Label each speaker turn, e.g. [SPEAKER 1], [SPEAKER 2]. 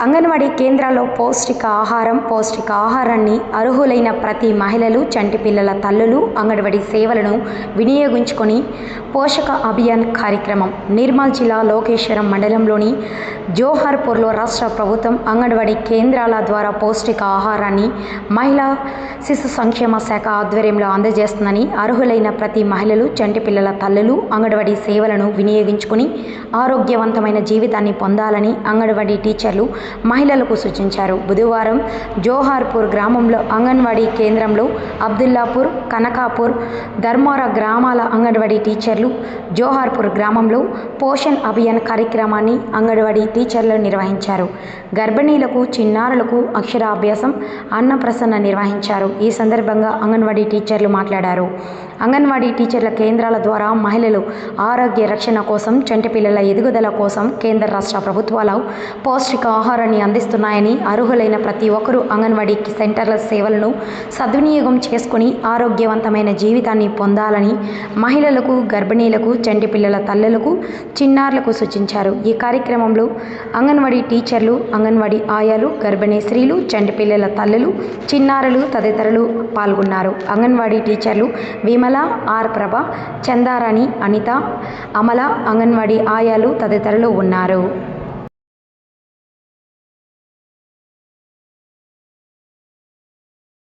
[SPEAKER 1] అంగన్వాడీ కేంద్రాల్లో పౌష్టిక ఆహారం పౌష్టిక ఆహారాన్ని అర్హులైన ప్రతి మహిళలు చంటి పిల్లల తల్లులు అంగన్వాడీ సేవలను వినియోగించుకొని పోషక అభియాన్ కార్యక్రమం నిర్మల్ జిల్లా లోకేశ్వరం మండలంలోని జోహార్పూర్లో రాష్ట్ర ప్రభుత్వం అంగన్వాడీ కేంద్రాల ద్వారా పౌష్టిక ఆహారాన్ని మహిళా శిశు సంక్షేమ శాఖ ఆధ్వర్యంలో అందజేస్తుందని అర్హులైన ప్రతి మహిళలు చంటి పిల్లల తల్లులు అంగన్వాడీ సేవలను వినియోగించుకుని ఆరోగ్యవంతమైన జీవితాన్ని పొందాలని అంగన్వాడీ టీచర్లు మహిళలకు సూచించారు. బుధవారం జోహార్పూర్ గ్రామంలో అంగన్వాడీ కేంద్రంలో అబ్దుల్లాపూర్ కనకాపూర్ ధర్మార గ్రామాల అంగన్వాడీ టీచర్లు జోహార్పూర్ గ్రామంలో పోషణ్ అభియాన్ కార్యక్రమాన్ని అంగన్వాడీ టీచర్లు నిర్వహించారు. గర్భిణీలకు చిన్నారులకు అక్షరాభ్యాసం అన్నప్రసన్న నిర్వహించారు. ఈ సందర్భంగా అంగన్వాడీ టీచర్లు మాట్లాడారు. అంగన్వాడీ టీచర్ల కేంద్రాల ద్వారా మహిళలు ఆరోగ్య రక్షణ కోసం చంటిపిల్లల ఎదుగుదల కోసం కేంద్ర రాష్ట్ర ప్రభుత్వాలు పౌష్టిక ఆహారాన్ని అందిస్తున్నాయని అర్హులైన ప్రతి ఒక్కరూ అంగన్వాడీ సెంటర్ల సేవలను సద్వినియోగం చేసుకుని ఆరోగ్యవంతమైన జీవితాన్ని పొందాలని మహిళలకు గర్భిణీలకు చంటిపిల్లల తల్లులకు చిన్నారులకు సూచించారు. ఈ కార్యక్రమంలో అంగన్వాడీ టీచర్లు అంగన్వాడీ ఆయాలు గర్భిణీ స్త్రీలు చంటిపిల్లల తల్లులు చిన్నారులు తదితరులు పాల్గొన్నారు. అంగన్వాడీ టీచర్లు విమల ఆర్ ప్రభ చందారాణి అనిత అమల అంగన్వాడీ ఆయాలు తదితరులు ఉన్నారు.